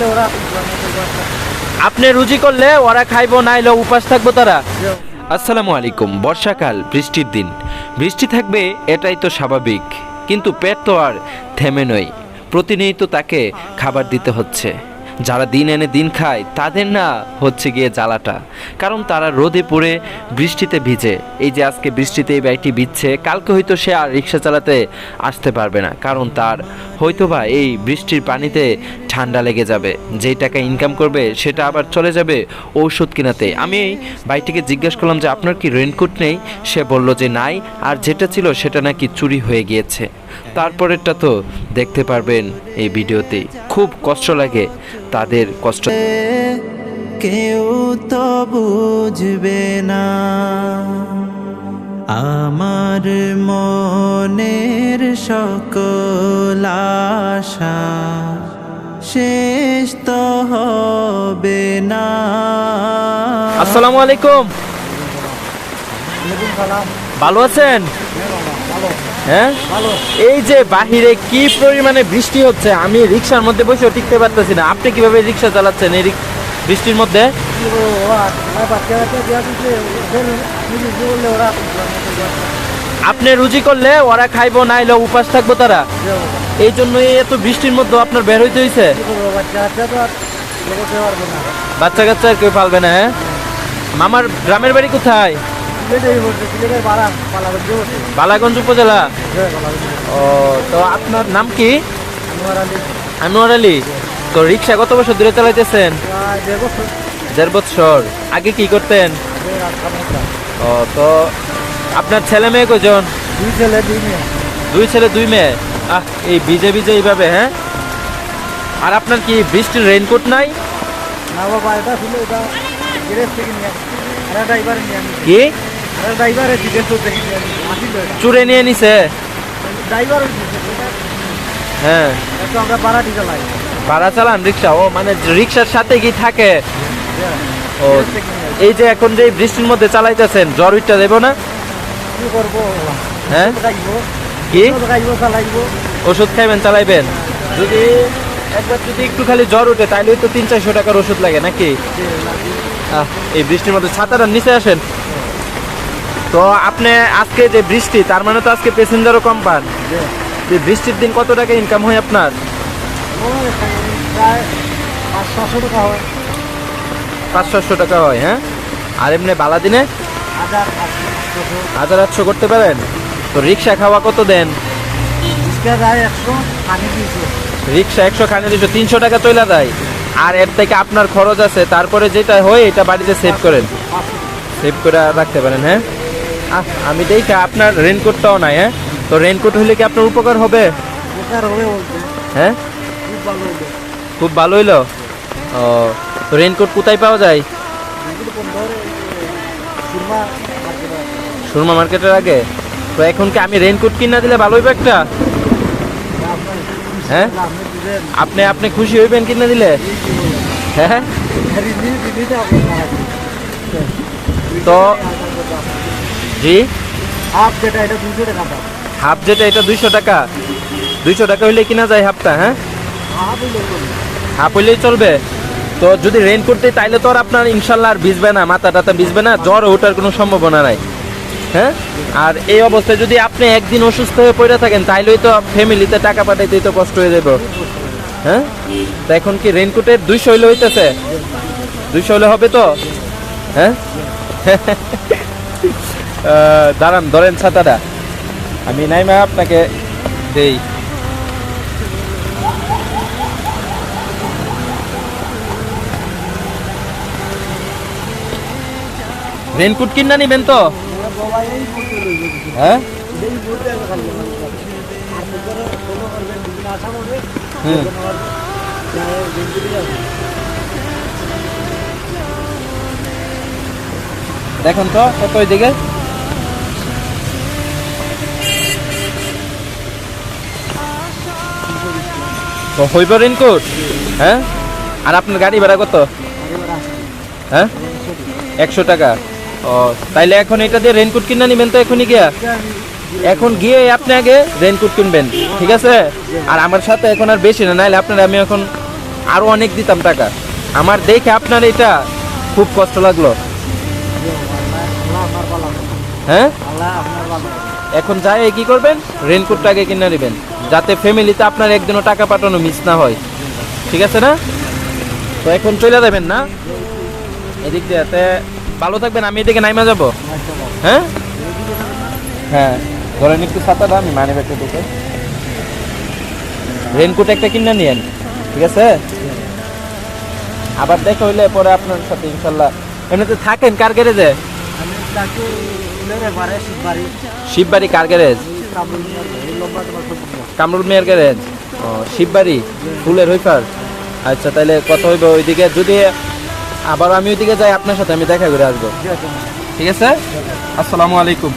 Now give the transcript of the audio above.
করলে ওরা আপনি রুজি করলে ওরা খাইবো নাইলে উপাস থাকব তারা। আসসালামু আলাইকুম। বর্ষাকাল বৃষ্টির দিন। বৃষ্টি থাকবে এটাই তো স্বাভাবিক। কিন্তু পেট তো আর থেমে নয়। প্রতিনিয়ত তাকে খাবার দিতে হচ্ছে। যারা দিন এনে দিন খায় তাদের না হচ্ছে গিয়ে জ্বালাটা। কারণ তারা রোদে পড়ে বৃষ্টিতে ভিজে। এই যে আজকে বৃষ্টিতে এই বাইকটি ভিজছে কালকে হয়তো সে আর রিক্সা চালাতে আসতে পারবে না। কারণ তার হয়তোবা এই বৃষ্টির পানিতে ঠান্ডা লেগে যাবে। যেই টাকা ইনকাম করবে, সেটা আবার চলে যাবে ঔষধ কিনাতে। আমি এই ভাইটিকে জিজ্ঞেস করলাম যে, আপনার কি রেনকোট নেই? সে বলল যে, নাই, আর যেটা ছিল সেটা নাকি চুরি হয়ে গিয়েছে। তারপরেরটা তো দেখতে পারবেন এই ভিডিওতে খুব কষ্ট লাগে তাদের কষ্ট। কেউ তো বুঝবে না। আমার মনের সকল আশা। শেষ তো হবে না। আসসালামু আলাইকুম ভালো আছেন? হ্যাঁ? এই যে বাহিরে কি পরিমাণে বৃষ্টি হচ্ছে আমি রিক্সার মধ্যে বসে টিকতে পারতেছি না। আপনি কীভাবে রিক্সা চালাচ্ছেন এই বৃষ্টির মধ্যে? আপনি রুজি করলে ওরা খাইবো নাইলে উপাস থাকব তারা। এই জন্যই এত বৃষ্টির মধ্যে আপনার বের হইতে হয়েছে বাচ্চা কাচ্চা আর কেউ পালবে না হ্যাঁ? মামার গ্রামের বাড়ি কোথায়? বালাগঞ্জ উপজেলা? ও তো আপনার নাম কি? আনোয়ার আলী। তো রিক্সা কত বছর ধরে চালাইতেছেন? দেড় বছর। আগে কি করতেন? ও তো আপনার ছেলে মেয়ে কজন দুই ছেলে দুই মেয়ে। দুই ছেলে দুই মেয়ে। আহ এই ভিজে ভিজে এইভাবে হ্যাঁ? আর আপনার কি বৃষ্টির রেইনকোট নাই? না বাবা এটা ছিল এটা গ্যারেজ থেকে নিয়ে এটা ড্রাইভারে নিয়ে আমি কি? এটা ড্রাইভারে জিজ্ঞেস করতে নিয়ে আমি চুরে নিয়ে নিছে? ড্রাইভার হ্যাঁ। একটু আমরা ভাড়াটি চালাই। ভাড়া চালান রিক্সা? ও মানে রিক্সার সাথে কি থাকে? ও। এই যে এখন যে বৃষ্টির মধ্যে চালাইতেছেন জ্বর উঠটা দেবো না? কি করব? হ্যাঁ? কি? ওষুধ খাইবেন চালাইবেন? যদি একবার যদি একটু খালি জ্বর ওঠে তাহলে তো তিন চারশো টাকার ওষুধ লাগে নাকি? এই বৃষ্টির মধ্যে ছাতাটা নিচে আসেন। তো আপনি আজকে যে বৃষ্টি তার মানে তো আজকে প্যাসেঞ্জারও কম পান। যে বৃষ্টির দিন কত টাকা ইনকাম হয় আপনার? পাঁচ ছশো টাকা হয়। পাঁচ সাতশো টাকা হয় হ্যাঁ? আর এমনি বালা দিনে হাজার আটশো করতে পারেন? তো রিক্সা খাওয়া কত দেন? রিক্সা একশো খানে দুশো তিনশো টাকা চলে যায় আর এর থেকে আপনার খরচ আছে তারপরে যেটা হয় এটা বাড়িতে সেভ করেন। সেভ করে রাখতে পারেন হ্যাঁ? আহ, আমি দেখি আপনার রেনকোটটাও নাই হ্যাঁ? তো রেনকোট হলে কি আপনার উপকার হবে? হ্যাঁ? খুব ভালো হইল। ও তো রেনকোট কোথায় পাওয়া যায়। সুরমা মার্কেটের আগে? তো এখন কি আমি রেনকোট কিনা দিলে ভালো হইবে একটা? হ্যাঁ? আপনি আপনি খুশি হইবেন কিনা দিলে? হ্যাঁ? তো জি? হাফ যেটা এটা দুশো টাকা হাফ যেটা এটা দুইশো টাকা। দুইশো টাকা হইলে কিনা যায় হাফটা হ্যাঁ? হাফ। হইলেই চলবে। তো যদি রেনকোট দিই তাইলে তো আর আপনার ইনশাল্লাহ আর ভিজবে না মাথা টাতা ভিজবে না জ্বর ওঠার কোনো সম্ভাবনা নাই। হ্যাঁ? আর এই অবস্থায় যদি আপনি একদিন অসুস্থ হয়ে পড়ে থাকেন, তাইলেই তো ফ্যামিলিতে টাকা পাঠাইতেই তো কষ্ট হয়ে যাবে হ্যাঁ? তা এখন কি রেনকোটের দুইশো হইলে হইতেছে? দুইশো হলে হবে তো? হ্যাঁ? দাঁড়ান, ধরেন ছাতাটা। আমি নাইমা আপনাকে দেই। রেনকোট কিনা নিবেন তো? হ্যাঁ হুম দেখুন তো কত ওইদিকে তো হইব রেনকোট হ্যাঁ আর আপনার গাড়ি ভাড়া কত হ্যাঁ একশো টাকা ও, তাইলে এখন এটা দিয়ে রেনকোট কিনা নিবেন তো এখনই গিয়া? এখন গিয়ে আপনি আগে রেনকোট কিনবেন, ঠিক আছে? আর আমার সাথে এখন আর বেশি না, নাইলে আপনার আমি এখন আরও অনেক দিতাম টাকা। আমার দেখে আপনার এটা খুব কষ্ট লাগল। হ্যাঁ? এখন যাই কি করবেন? রেনকোটটা আগে কিনে নেবেন, যাতে ফ্যামিলিতে আপনার একদিনও টাকা পাঠানো মিস না হয়। ঠিক আছে না? তো এখন চলে যাবেন না? এদিক দিয়ে ভালো থাকবেন, আমি এদিকে নাইমা যাব। হ্যাঁ? হ্যাঁ ধরেন একটু ছাতাটা আমি মানি ব্যাগটা ঢুকে রেনকোট একটা কিনে নিয়েন, ঠিক আছে? আবার দেখা হইলে পরে আপনার সাথে ইনশাল্লাহ। এমনিতে থাকেন কার গ্যারেজে? শিববাড়ি কার গ্যারেজ? কামরুল মিয়ার গ্যারেজ। ও, শিববাড়ি, ফুলের হইপার আচ্ছা তাহলে কথা হইব ওইদিকে। যদি আবার আমি ওইদিকে যাই, আপনার সাথে আমি দেখা করে আসব। ঠিক আছে? ঠিক আছে। আসসালামু আলাইকুম।